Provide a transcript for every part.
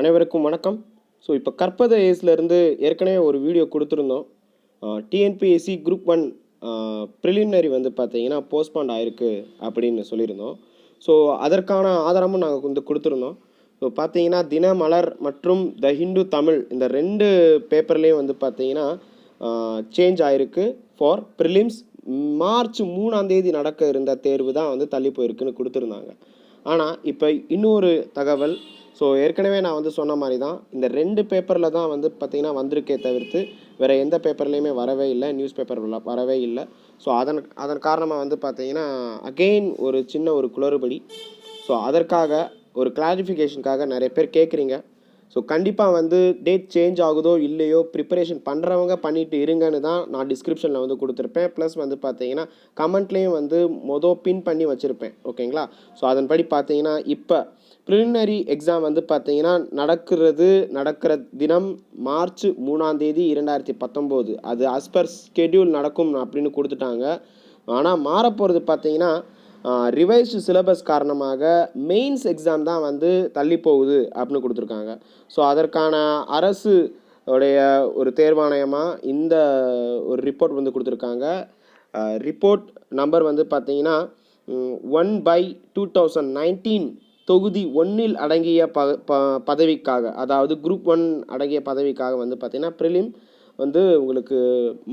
அனைவருக்கும் வணக்கம். ஸோ இப்போ கற்பத ஏஸ்லேருந்து ஏற்கனவே ஒரு வீடியோ கொடுத்துருந்தோம். டிஎன்பிஎஸ்சி குரூப் ஒன் ப்ரிலிமினரி வந்து பார்த்தீங்கன்னா போஸ்ட்பாண்ட் ஆயிருக்கு அப்படின்னு சொல்லியிருந்தோம். ஸோ அதற்கான ஆதாரமும் நாங்கள் வந்து கொடுத்துருந்தோம். ஸோ பார்த்தீங்கன்னா தினமலர் மற்றும் த ஹிந்து தமிழ் இந்த ரெண்டு பேப்பர்லேயும் வந்து பார்த்தீங்கன்னா சேஞ்ச் ஆயிருக்கு. ஃபார் ப்ரிலிம்ஸ் மார்ச் மூணாம் தேதி நடக்க இருந்த தேர்வு தான் வந்து தள்ளி போயிருக்குன்னு கொடுத்துருந்தாங்க. ஆனால் இப்போ இன்னொரு தகவல் ஸோ ஏற்கனவே நான் வந்து சொன்ன மாதிரி தான் இந்த ரெண்டு பேப்பரில் தான் வந்து பார்த்திங்கன்னா வந்திருக்கே தவிர்த்து வேறு எந்த பேப்பர்லேயுமே வரவே இல்லை நியூஸ் பேப்பரில் வரவே இல்லை. ஸோ அதன் அதன் காரணமாக வந்து பார்த்தீங்கன்னா அகெயின் ஒரு சின்ன ஒரு குளறுபடி. ஸோ அதற்காக ஒரு கிளாரிஃபிகேஷனுக்காக நிறைய பேர் கேட்குறீங்க ஸோ கண்டிப்பாக வந்து டேட் சேஞ்ச் ஆகுதோ இல்லையோ ப்ரிப்பரேஷன் பண்ணுறவங்க பண்ணிட்டு இருங்கன்னு தான் நான் டிஸ்கிரிப்ஷனில் வந்து கொடுத்துருப்பேன். ப்ளஸ் வந்து பார்த்தீங்கன்னா கமெண்ட்லேயும் வந்து மொதல் பின் பண்ணி வச்சுருப்பேன். ஓகேங்களா ஸோ அதன்படி பார்த்தீங்கன்னா இப்போ ப்ரிலிமினரி எக்ஸாம் வந்து பார்த்தீங்கன்னா நடக்கிறது நடக்கிற தினம் மார்ச் மூணாம் தேதி இரண்டாயிரத்தி பத்தொம்போது. அது அஸ்பர் ஸ்கெடியூல் நடக்கும் அப்படின்னு கொடுத்துட்டாங்க. ஆனால் மாறப்போகிறது பார்த்தீங்கன்னா ரிவைஸ்டு சிலபஸ் காரணமாக மெயின்ஸ் எக்ஸாம் தான் வந்து தள்ளி போகுது அப்படின்னு கொடுத்துருக்காங்க. ஸோ அதற்கான அரசு உடைய ஒரு தேர்வாணையமாக இந்த ஒரு ரிப்போர்ட் வந்து கொடுத்துருக்காங்க. ரிப்போர்ட் நம்பர் வந்து பார்த்தீங்கன்னா one by two thousand nineteen தொகுதி ஒன்றில் அடங்கிய ப ப பதவிக்காக அதாவது குரூப் ஒன் அடங்கிய பதவிக்காக வந்து பார்த்திங்கன்னா ப்ரிலிம் வந்து உங்களுக்கு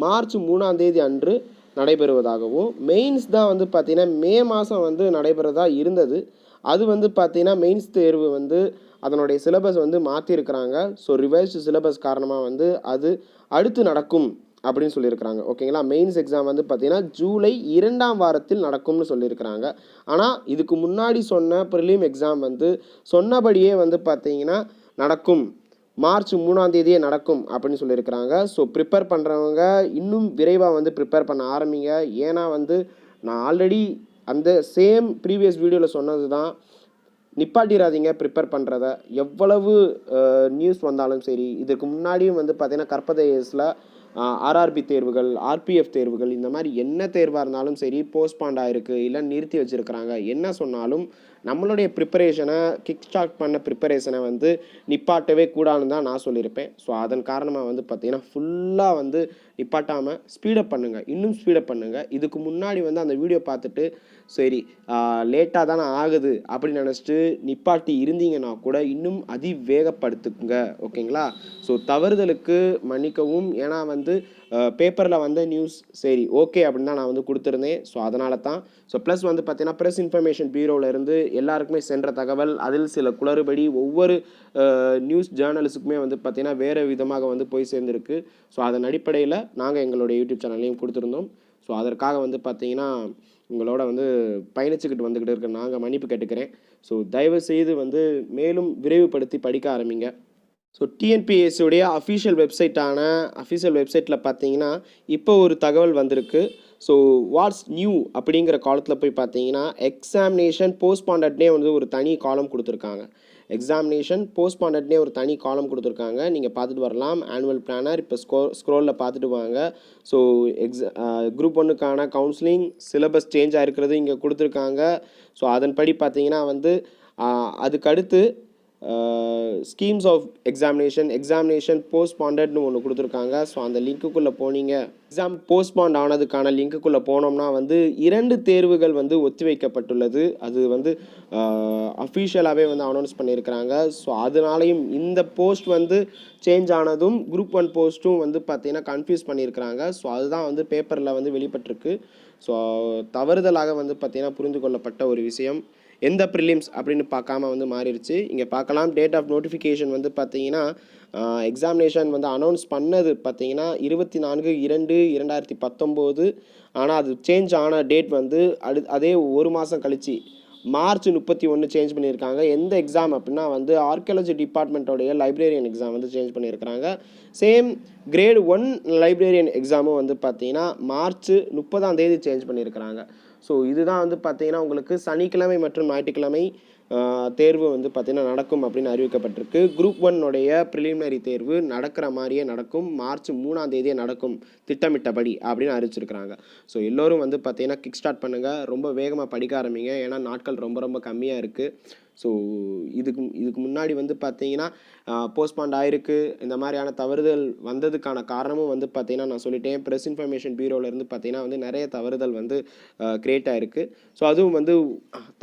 மார்ச் மூணாம் தேதி அன்று நடைபெறுவதாகவும் மெயின்ஸ் தான் வந்து பார்த்திங்கன்னா மே மாதம் வந்து நடைபெறதா இருந்தது. அது வந்து பார்த்திங்கன்னா மெயின்ஸ் தேர்வு வந்து அதனுடைய சிலபஸ் வந்து மாற்றிருக்கிறாங்க ஸோ ரிவைஸ்டு சிலபஸ் காரணமாக வந்து அது அடுத்து நடக்கும் அப்படின்னு சொல்லியிருக்கிறாங்க. ஓகேங்களா மெயின்ஸ் எக்ஸாம் வந்து பார்த்தீங்கன்னா ஜூலை இரண்டாம் வாரத்தில் நடக்கும்னு சொல்லியிருக்கிறாங்க. ஆனால் இதுக்கு முன்னாடி சொன்ன ப்ரிலிம் எக்ஸாம் வந்து சொன்னபடியே வந்து பார்த்தீங்கன்னா நடக்கும். மார்ச் மூணாம் தேதியே நடக்கும் அப்படின்னு சொல்லியிருக்கிறாங்க. ஸோ ப்ரிப்பேர் பண்ணுறவங்க இன்னும் விரைவாக வந்து ப்ரிப்பேர் பண்ண ஆரம்பிங்க. ஏன்னா வந்து நான் ஆல்ரெடி அந்த சேம் ப்ரீவியஸ் வீடியோவில் சொன்னது தான் நிப்பாட்டிடாதீங்க ப்ரிப்பேர் பண்ணுறத எவ்வளவு நியூஸ் வந்தாலும் சரி இதுக்கு முன்னாடியும் வந்து பார்த்திங்கன்னா கற்பதையஸில் ஆர்ஆர்பி தேர்வுகள் ஆர்பிஎஃப் தேர்வுகள் இந்த மாதிரி என்ன தேர்வாக இருந்தாலும் சரி போஸ்ட்பாண்ட் இருக்குது இல்லை நிறுத்தி வச்சுருக்கிறாங்க. என்ன சொன்னாலும் நம்மளுடைய ப்ரிப்பரேஷனை கிக் ஸ்டார்ட் பண்ண ப்ரிப்பரேஷனை வந்து நிப்பாட்டவே கூடாதுன்னு தான் நான் சொல்லியிருப்பேன். ஸோ அதன் காரணமாக வந்து பார்த்தீங்கன்னா ஃபுல்லாக வந்து நிப்பாட்டாமல் ஸ்பீடப் பண்ணுங்கள் இன்னும் ஸ்பீடப் பண்ணுங்கள் இதுக்கு முன்னாடி வந்து அந்த வீடியோ பார்த்துட்டு சரி லேட்டாக தானே ஆகுது அப்படின்னு நினச்சிட்டு நிப்பாட்டி இருந்தீங்கன்னா கூட இன்னும் அதிவேகப்படுத்துங்க. ஓகேங்களா ஸோ தவறுதலுக்கு மன்னிக்கவும். ஏன்னா வந்து வந்து பேப்பரில் வந்த நியூஸ் சரி ஓகே அப்படின்னு தான் நான் வந்து கொடுத்துருந்தேன். ஸோ அதனால தான் ஸோ ப்ளஸ் வந்து பார்த்தீங்கன்னா ப்ரெஸ் இன்ஃபர்மேஷன் பியூரோவிலேருந்து எல்லாருக்குமே சென்ற தகவல் அதில் சில குளறுபடி ஒவ்வொரு நியூஸ் ஜேர்னலிஸ்ட்டுக்குமே வந்து பார்த்தீங்கன்னா வேறு விதமாக வந்து போய் சேர்ந்துருக்கு. ஸோ அதன் அடிப்படையில் நாங்கள் எங்களுடைய யூடியூப் சேனல்லையும் கொடுத்துருந்தோம். ஸோ அதற்காக வந்து பார்த்தீங்கன்னா உங்களோட வந்து பயணிச்சுக்கிட்டு வந்துக்கிட்டு இருக்க நாங்கள் மன்னிப்பு கேட்டுக்கிறேன். ஸோ தயவு செய்து வந்து மேலும் விரைவுபடுத்தி படிக்க ஆரம்பிங்க. ஸோ டிஎன்பிஎஸ்சியுடைய அஃபிஷியல் வெப்சைட்டான அஃபிஷியல் வெப்சைட்டில் பார்த்தீங்கன்னா இப்போ ஒரு தகவல் வந்திருக்கு. ஸோ வாட்ஸ் நியூ அப்படிங்கிற காலத்தில் போய் பார்த்தீங்கன்னா எக்ஸாமினேஷன் போஸ்ட்பாண்டட்னே வந்து ஒரு தனி காலம் கொடுத்துருக்காங்க. எக்ஸாமினேஷன் போஸ்ட்பாண்டட்னே ஒரு தனி காலம் கொடுத்துருக்காங்க. நீங்கள் பார்த்துட்டு வரலாம். ஆனுவல் பிளானர் இப்போ ஸ்கோ ஸ்க்ரோலில் பார்த்துட்டு வாங்க. ஸோ எக்ஸா குரூப் ஒன்றுக்கான கவுன்சிலிங் சிலபஸ் சேஞ்ச் ஆகிருக்கிறது இங்கே கொடுத்துருக்காங்க. ஸோ அதன்படி பார்த்தீங்கன்னா வந்து அதுக்கடுத்து ஸ்கீம்ஸ் ஆஃப் எக்ஸாமினேஷன் எக்ஸாமினேஷன் போஸ்ட்பாண்டட்னு ஒன்று கொடுத்துருக்காங்க. ஸோ அந்த லிங்க்குள்ளே போனீங்க. எக்ஸாம் போஸ்ட்பாண்ட் ஆனதுக்கான லிங்க்குள்ளே போனோம்னா வந்து இரண்டு தேர்வுகள் வந்து ஒத்திவைக்கப்பட்டுள்ளது. அது வந்து அஃபீஷியலாகவே வந்து அனௌன்ஸ் பண்ணியிருக்கிறாங்க. ஸோ அதனாலையும் இந்த போஸ்ட் வந்து சேஞ்ச் ஆனதும் குரூப் ஒன் போஸ்ட்டும் வந்து பார்த்திங்கன்னா கன்ஃபியூஸ் பண்ணியிருக்கிறாங்க. ஸோ அதுதான் வந்து பேப்பரில் வந்து வெளிப்பட்டிருக்கு. ஸோ தவறுதலாக வந்து பார்த்திங்கன்னா புரிந்து கொள்ளப்பட்ட ஒரு விஷயம். எந்த ப்ரிலிம்ஸ் அப்படின்னு பார்க்காம வந்து மாறிடுச்சு. இங்கே பார்க்கலாம். டேட் ஆஃப் நோட்டிஃபிகேஷன் வந்து பார்த்தீங்கன்னா எக்ஸாமினேஷன் வந்து அனௌன்ஸ் பண்ணது பார்த்தீங்கன்னா இருபத்தி நான்கு இரண்டு இரண்டாயிரத்தி பத்தொம்போது. ஆனால் அது சேஞ்ச் ஆன டேட் வந்து அடு அதே ஒரு மாதம் கழிச்சு மார்ச் முப்பத்தி ஒன்று சேஞ்ச் பண்ணியிருக்காங்க. எந்த எக்ஸாம் அப்படின்னா வந்து ஆர்கியாலஜி டிபார்ட்மெண்ட்டோடைய லைப்ரரியன் எக்ஸாம் வந்து சேஞ்ச் பண்ணியிருக்கிறாங்க. சேம் கிரேட் ஒன் லைப்ரரியன் எக்ஸாமும் வந்து பார்த்தீங்கன்னா மார்ச் முப்பதாம் தேதி சேஞ்ச் பண்ணியிருக்கிறாங்க. ஸோ இதுதான் வந்து பார்த்தீங்கன்னா உங்களுக்கு சனிக்கிழமை மற்றும் ஞாயிற்றுக்கிழமை தேர்வு வந்து பார்த்திங்கன்னா நடக்கும் அப்படின்னு அறிவிக்கப்பட்டிருக்கு. குரூப் ஒன்னுடைய ப்ரிலிமினரி தேர்வு நடக்கிற மாதிரியே நடக்கும். மார்ச் மூணாம் தேதியே நடக்கும் திட்டமிட்டபடி அப்படின்னு அறிவிச்சிருக்கிறாங்க. ஸோ எல்லோரும் வந்து பார்த்திங்கன்னா கிக் ஸ்டார்ட் பண்ணுங்கள் ரொம்ப வேகமாக படிக்க ஆரம்பிங்க. ஏன்னா நாட்கள் ரொம்ப ரொம்ப கம்மியாக இருக்குது ஸோ இதுக்கு இதுக்கு முன்னாடி வந்து பார்த்தீங்கன்னா போஸ்ட்பாண்ட் ஆயிருக்கு. இந்த மாதிரியான தவறுதல் வந்ததுக்கான காரணமும் வந்து பார்த்தீங்கன்னா நான் சொல்லிட்டேன். ப்ரெஸ் இன்ஃபர்மேஷன் இருந்து பார்த்தீங்கன்னா வந்து நிறைய தவறுதல் வந்து கிரியேட் ஆயிருக்கு. ஸோ அதுவும் வந்து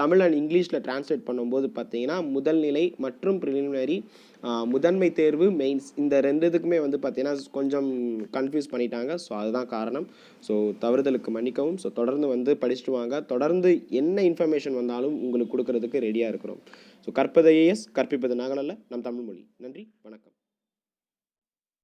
தமிழ் அண்ட் இங்கிலீஷில் டிரான்ஸ்லேட் பண்ணும்போது பார்த்தீங்கன்னா முதல் நிலை மற்றும் ப்ரிலிமினரி முதன்மை தேர்வு மெயின்ஸ் இந்த ரெண்டு இதுக்குமே வந்து பார்த்தீங்கன்னா கொஞ்சம் கன்ஃபியூஸ் பண்ணிட்டாங்க. ஸோ அதுதான் காரணம். ஸோ தவறுதலுக்கு மன்னிக்கவும். ஸோ தொடர்ந்து வந்து படிச்சுட்டு வாங்க. தொடர்ந்து என்ன இன்ஃபர்மேஷன் வந்தாலும் உங்களுக்கு கொடுக்கறதுக்கு ரெடியாக இருக்கிறோம். ஸோ கற்பது ஐஏஎஸ் கற்பிப்பது நாங்களல்ல நம் தமிழ் மொழி. நன்றி வணக்கம்.